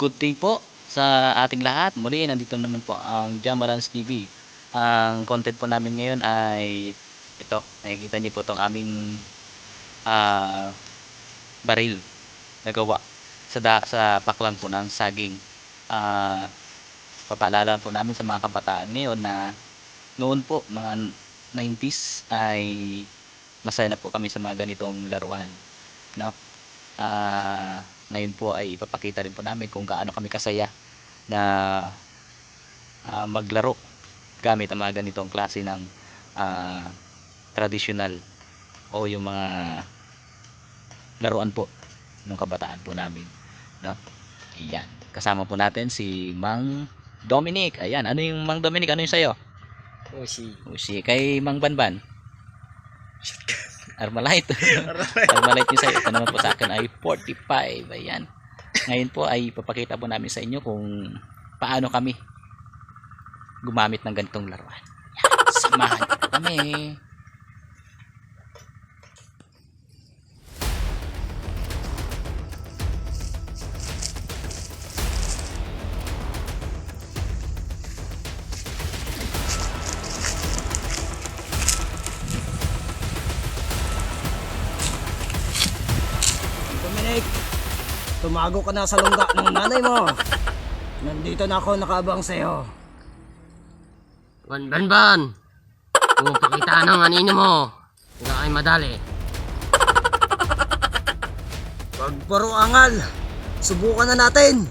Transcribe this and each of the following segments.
Good day po sa ating lahat. Muli, nandito naman po ang Jamarans TV. Ang content po namin ngayon ay ito. Nakikita niyo po itong aming ah, baril na gawa sa, da, sa paklan po ng saging. Ah, papaalala po namin sa mga kabataan ngayon na noon po, mga 90s ay masaya na po kami sa mga ganitong laruan. No? Ah, ngayon po ay ipapakita rin po namin kung gaano kami kasaya na ah, maglaro gamit ang mga ganitong klase ng ah, traditional o yung mga laruan po ng kabataan po namin no? Ayan. Kasama po natin si Mang Dominic. Ayan, ano yung Mang Dominic? Ano yung sayo? Usi. Usi. Kay Mang Banban? Armalite. Armalite yung sa'yo. Ito naman po sa akin ay 45. Ayan. Ngayon po ay papakita po namin sa inyo kung paano kami gumamit ng ganitong laruan. Yan. Samahan po kami. Dominic, tumago ka na sa lungga ng nanay mo. Nandito na ako nakabang sa'yo. Ban ban ban! Kung pakitaan ng anino mo, huwag ay madali. Pag paro angal, subukan na natin.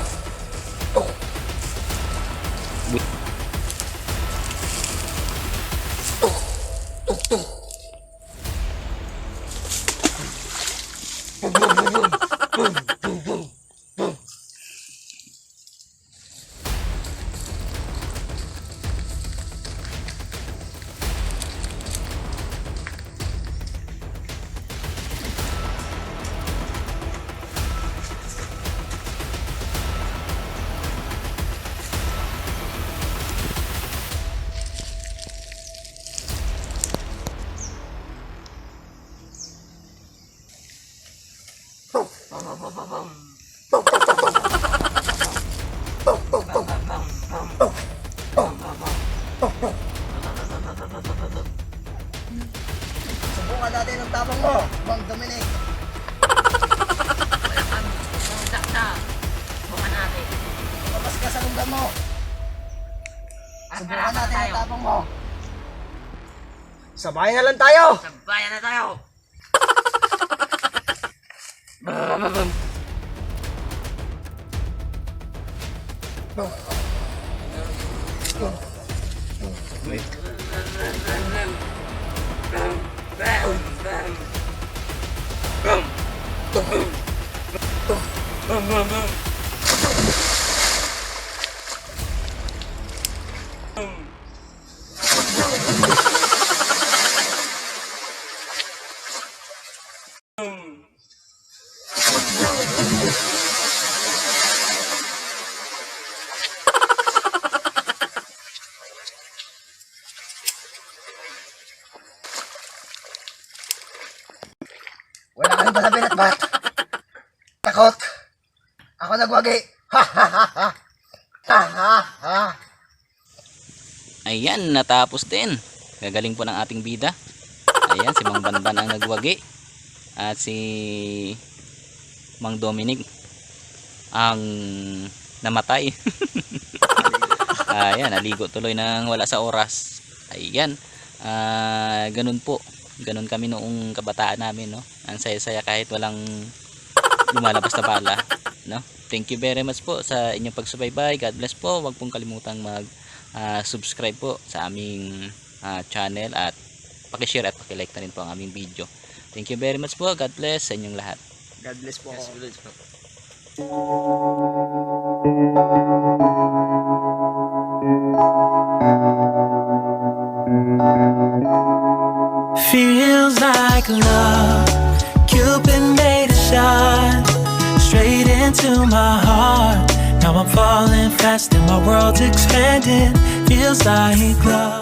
Subukan natin ang tapang mo, Mang Dominic. Sakta! Bukan natin. Lumabas ka sa mo. Subukan natin ang tapang mo. Sabayan na lang tayo. Sabayan na tayo! Wala ka rin pala binatbat. Takot. Ako nagwagi. Ha ha ha ha. Ha ha ha. Ayan, natapos din. Gagaling po ng ating bida. Ayan, si Mang Banban ang nagwagi. At si Mang Dominic ang namatay. Ayan, naligo tuloy nang wala sa oras. Ayan, ah, ganun po. Ganun kami noong kabataan namin, no? Ang saya-saya kahit walang lumalabas na bala, no? Thank you very much po sa inyong pagsubaybay. God bless po. Huwag pong kalimutang mag ah, subscribe po sa aming ah, channel at paki-share at paki-like na rin po ang aming video. Thank you very much po. God bless sa inyong lahat. God bless po ako. Feels like love. Cupid made a shot straight into my heart. Now I'm falling fast and my world's expanding. Feels like love.